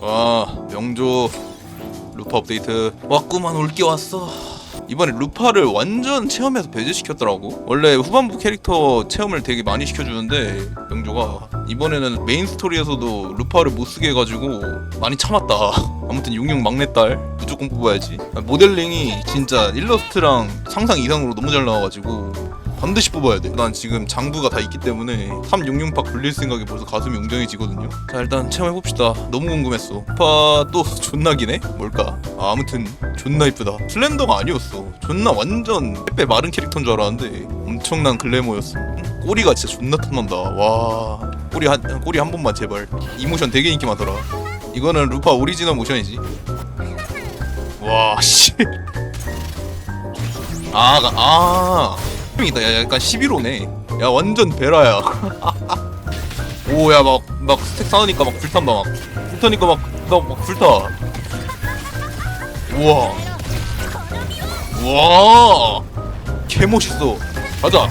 아 명조 루파 업데이트. 왔구만 올게 왔어. 이번에 루파를 완전 체험해서 배제시켰더라고. 원래 후반부 캐릭터 체험을 되게 많이 시켜주는데 명조가 이번에는 메인 스토리에서도 루파를 못쓰게 해가지고 많이 참았다. 아무튼 용용 막내딸 무조건 뽑아야지. 아, 모델링이 진짜 일러스트랑 상상 이상으로 너무 잘 나와가지고 반드시 뽑아야 돼. 난 지금 장부가 다 있기 때문에 366팍 불릴 생각에 벌써 가슴이 웅장해지거든요. 자 일단 체험해봅시다. 너무 궁금했어. 파 또 존나 기네? 뭘까? 아, 아무튼 존나 이쁘다. 슬렌더가 아니었어. 존나 완전 빼빼 마른 캐릭터인 줄 알았는데 엄청난 글래머였어. 꼬리가 진짜 존나 탐난다. 와 꼬리 한 꼬리 한 번만 제발. 이 모션 되게 인기 많더라. 이거는 루파 오리지널 모션이지. 와 씨. 아, 가- 아. 이다 야, 약간 11호네. 야, 완전 베라야. 오, 야, 막, 막 스택 쌓으니까 막 불탄다, 막. 불타니까 막, 나막 불타. 우와. 우와. 개 멋있어. 가자.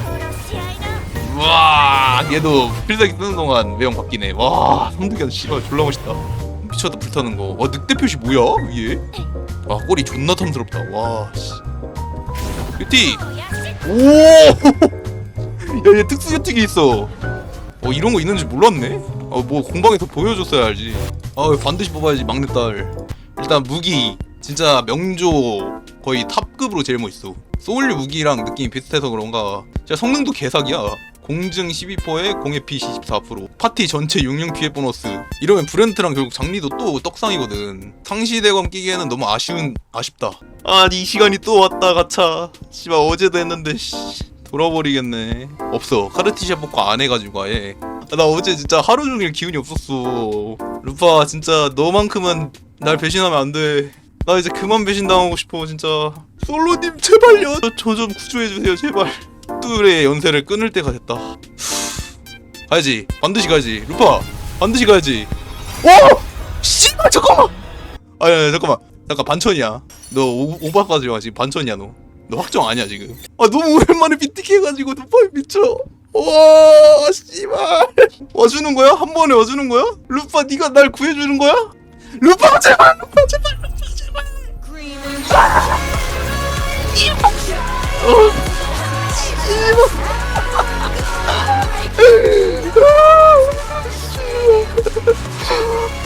우와. 얘도 필살기 쓰는 동안 외형 바뀌네. 와, 성득이한 씨발 졸라 멋있다. 미쳤다 불타는 거. 와, 늑대 표시 뭐야? 위에? 아, 꼬리 존나 탐스럽다. 와, 씨. 뷰티. 오! 야, 얘 특수 혜택이 있어. 어, 이런 거 있는지 몰랐네? 어, 뭐 공방에서 보여줬어야 알지. 아, 반드시 뽑아야지, 막내딸. 일단 무기. 진짜 명조 거의 탑급으로 제일 멋있어. 소울류 무기랑 느낌이 비슷해서 그런가. 진짜 성능도 개사기야. 공증 12%에 공해 피24% 파티 전체 66 피해 보너스 이러면 브랜트랑 결국 장리도 또 떡상이거든 상시 대검 끼기에는 너무 아쉬운 아쉽다 아이 시간이 또 왔다 가차. 씨발 어제도 했는데 씨. 돌아버리겠네. 없어. 카르티시아 뽑고 안 해가지고 아예. 아, 나 어제 진짜 하루 종일 기운이 없었어. 루파 진짜 너만큼은 날 배신하면 안돼. 나 이제 그만 배신당하고 싶어 진짜. 솔로님 제발요 저 좀 구조해주세요 제발. 뚜의 연세를 끊을 때가 됐다. 가야지. 반드시 가야지. 루파 반드시 가야지. 오! 씨발 잠깐만! 아니 아니 잠깐만. 잠깐 반천이야 너 오- 오바까지 와 지금 반천이야 너. 너 확정 아니야 지금. 아 너무 오랜만에 비티키 해가지고 루파 미쳐. 와 씨발. 와주는 거야? 한 번에 와주는 거야? 루파 네가 날 구해주는 거야? 루파 제발 루파 제발 루파 제발.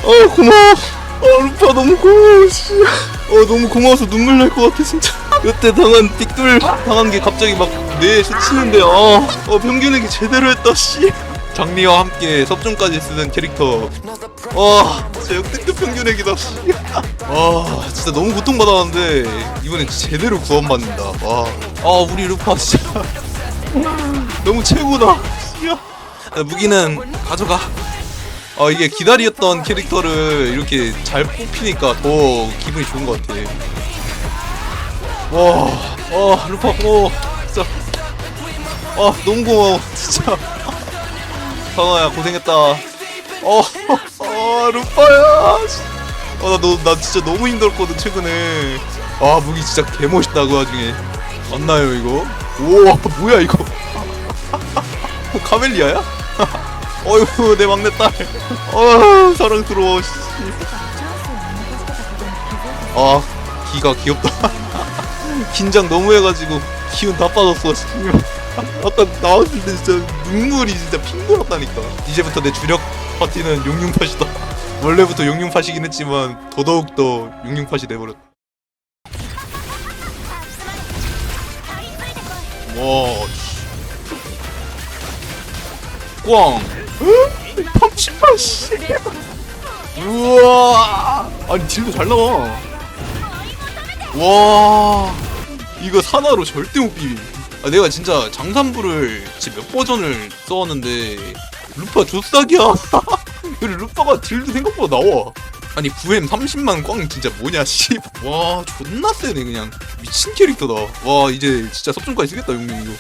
어 고마워. 어 루파 너무 고마워 씨. 어 너무 고마워서 눈물 날 것 같아 진짜. 여태 당한 빅돌 당한 게 갑자기 막 뇌에 스치는데 어, 어 평균에게 제대로 했다 씨. 장미와 함께 섭중까지 쓰는 캐릭터. 와 진짜 역대급 평균액이다 씨. 와 진짜 너무 고통받았는데 이번엔 제대로 구원받는다. 와 아 우리 루파 진짜. 너무 최고다 씨야. 야, 무기는 가져가 아 이게 기다렸던 캐릭터를 이렇게 잘 뽑히니까 더 기분이 좋은 것 같아. 와, 아 루파 고마워. 진짜. 아 너무 고마워. 진짜. 상아야 고생했다. 어, 아 루파야. 아나너 나 진짜 너무 힘들었거든 최근에. 아 무기 진짜 개 멋있다 그 와중에. 맞나요 이거? 우와 뭐야 이거? 카멜리아야? 어휴 내 막내딸. 어 사랑스러워 씨. 아 기가 귀엽다. 긴장 너무 해가지고 기운 다 빠졌어 씨. 아까 나왔을 때 진짜 눈물이 진짜 핑 돌았다니까. 이제부터 내 주력 파티는 용융팟이다. 원래부터 용융팟이긴 했지만 더더욱 더 용융팟이 돼버렸다 와 꽝 펌치파 씨. 우와. 아니 딜도 잘 나와. 와. 이거 사나로 절대 못 비빔 아, 내가 진짜 장산부를 진짜 몇 버전을 써왔는데 루파 조싹이야. 루파가 딜도 생각보다 나와. 아니 9M 30만 꽝 진짜 뭐냐 씨 와 존나 세네 그냥. 미친 캐릭터다. 와 이제 진짜 섭종까지 쓰겠다 용용 이거